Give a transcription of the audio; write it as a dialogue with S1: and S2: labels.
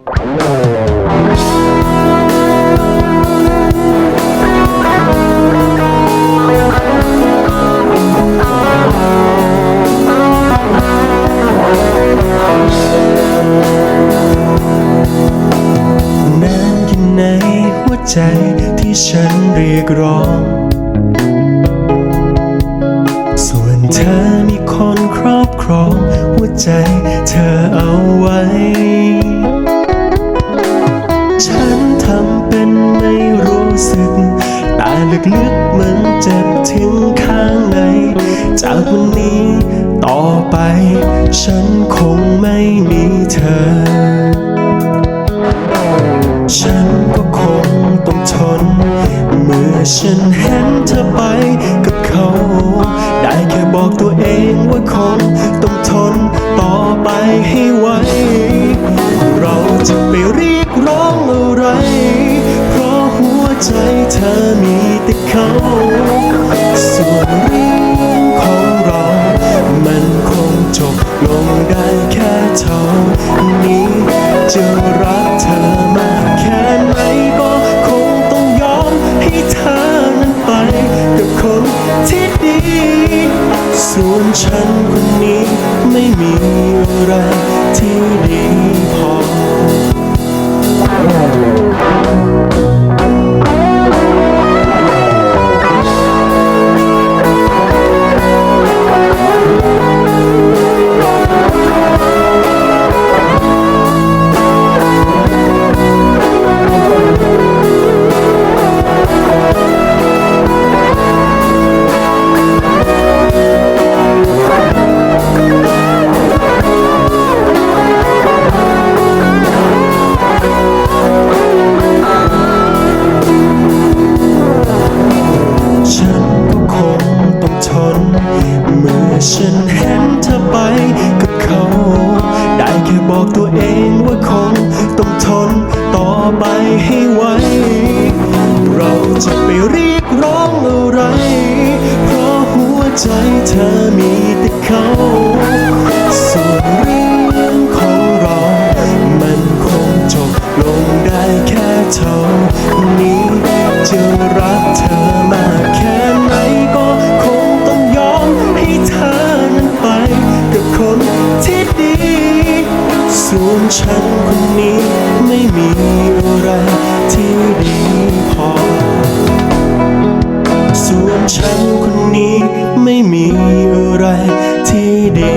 S1: นานแค่ไหนหัวใจที่ฉันเรียกร้อง ส่วนเธอมีคนครอบครอง หัวใจเธอเอา ลึกๆมันเจ็บถึงข้างใน จากวันนี้ต่อไป ฉันคงไม่มีเธอ ฉันก็คงต้องทน เมื่อฉันเห็นเธอไปกับเขา ได้แค่บอกตัวเองว่าคงต้องทนต่อไปให้ไหวเราจะไปเรียกร้องอะไร เพราะหัวใจเธอ แต่เขาส่วนเรื่องของเรา มันคงจบลงได้แค่เท่านี้จะรักเธอมากแค่ไหนก็คงต้องยอมให้เธอนั้นไปกับคนที่ดี ส่วนฉันคนนี้ไม่มีอะไรที่ดีพอ ฉันเห็นเธอไปกับเขา ได้แค่บอกตัวเองว่าคงต้องทนต่อไปให้ไหวเราจะไปเรียกร้องอะไร เพราะหัวใจเธอมีแต่เขาส่วนเรื่องของเรา มันคงจบลงได้แค่เท่านี้จะรักเธอ ฉันคนนี้ไม่มีอะไรที่ดีพอ ส่วนฉันคนนี้ไม่มีอะไรที่ดี